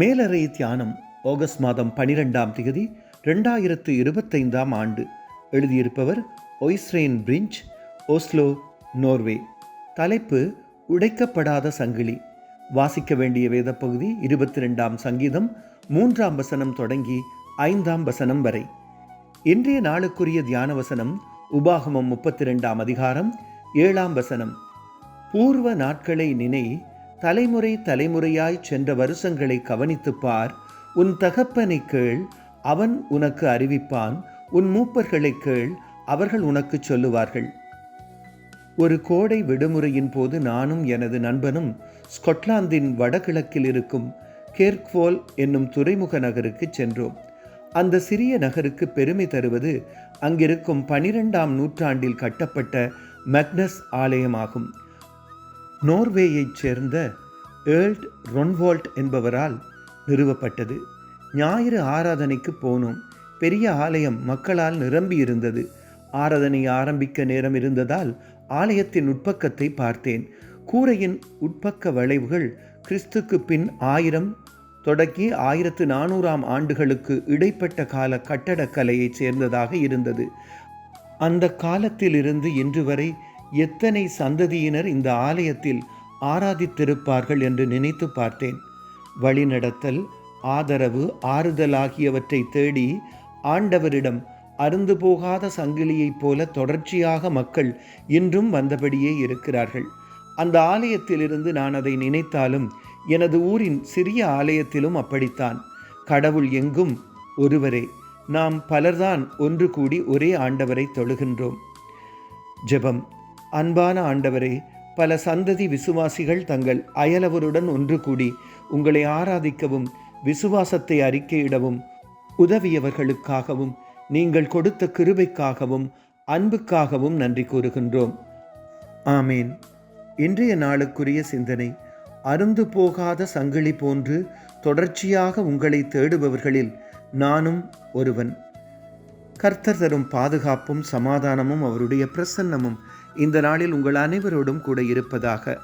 மேலறை தியானம் ஆகஸ்ட் மாதம் பனிரெண்டாம் தேதி ரெண்டாயிரத்து இருபத்தைந்தாம் ஆண்டு. எழுதியிருப்பவர் ஒய்ஸ்ரேன் பிரிஞ்ச் ஓஸ்லோ நோர்வே. தலைப்பு உடைக்கப்படாத சங்கிலி. வாசிக்க வேண்டிய வேத பகுதி இருபத்தி ரெண்டாம் சங்கீதம் மூன்றாம் வசனம் தொடங்கி ஐந்தாம் வசனம் வரை. இன்றைய நாளுக்குரிய தியான வசனம் உபாகமம் முப்பத்தி ரெண்டாம் அதிகாரம் ஏழாம் வசனம். பூர்வ நாட்களை நினை தலைமுறை தலைமுறையாய் சென்ற வருஷங்களை கவனித்துப் பார். உன் தகப்பனை கேள் அவன் உனக்கு அறிவிப்பான். உன் மூப்பர்களை கேள் அவர்கள் உனக்கு சொல்லுவார்கள். ஒரு கோடை விடுமுறையின் போது நானும் எனது நண்பனும் ஸ்கொட்லாந்தின் வடகிழக்கில் இருக்கும் கேர்க்வோல் என்னும் துறைமுக நகருக்கு சென்றோம். அந்த சிறிய நகருக்கு பெருமை தருவது அங்கிருக்கும் பனிரெண்டாம் நூற்றாண்டில் கட்டப்பட்ட மெக்னஸ் ஆலயமாகும். நோர்வேயைச் சேர்ந்த ஏர்ல்ட் ரொன்வால்ட் என்பவரால் நிறுவப்பட்டது. ஞாயிறு ஆராதனைக்கு போனோம். பெரிய ஆலயம் மக்களால் நிரம்பியிருந்தது. ஆராதனை ஆரம்பிக்க நேரம் இருந்ததால் ஆலயத்தின் உட்பக்கத்தை பார்த்தேன். கூரையின் உட்பக்க வளைவுகள் கிறிஸ்துக்கு பின் ஆயிரம் தொடங்கி ஆயிரத்து நானூறாம் ஆண்டுகளுக்கு இடைப்பட்ட கால கட்டடக்கலையைச் சேர்ந்ததாக இருந்தது. அந்த காலத்திலிருந்து இன்று வரை எத்தனை சந்ததியினர் இந்த ஆலயத்தில் ஆராதித்திருப்பார்கள் என்று நினைத்து பார்த்தேன். வழிநடத்தல் ஆதரவு ஆறுதல் ஆகியவற்றை தேடி ஆண்டவரிடம் அருந்து போகாத சங்கிலியைப் போல தொடர்ச்சியாக மக்கள் இன்றும் வந்தபடியே இருக்கிறார்கள். அந்த ஆலயத்திலிருந்து நான் அதை நினைத்தாலும் எனது ஊரின் சிறிய ஆலயத்திலும் அப்படித்தான். கடவுள் எங்கும்? ஒருவரே நாம் பலர்தான் ஒன்று கூடி ஒரே ஆண்டவரை தொழுகின்றோம். ஜெபம். அன்பான ஆண்டவரே பல சந்ததி விசுவாசிகள் தங்கள் அயலவருடன் ஒன்று கூடி உங்களை ஆராதிக்கவும் விசுவாசத்தை அறிக்கையிடவும் உதவியவர்களுக்காகவும் நீங்கள் கொடுத்த கிருபைக்காகவும் அன்புக்காகவும் நன்றி கூறுகின்றோம். ஆமேன். இன்றைய நாளுக்குரிய சிந்தனை அருந்து போகாத சங்கிலி போன்று தொடர்ச்சியாக உங்களை தேடுபவர்களில் நானும் ஒருவன். கர்த்தர் தரும் பாதுகாப்பும் சமாதானமும் அவருடைய பிரசன்னமும் இந்த நாளில் உங்கள் அனைவரோடும் கூட இருப்பதாக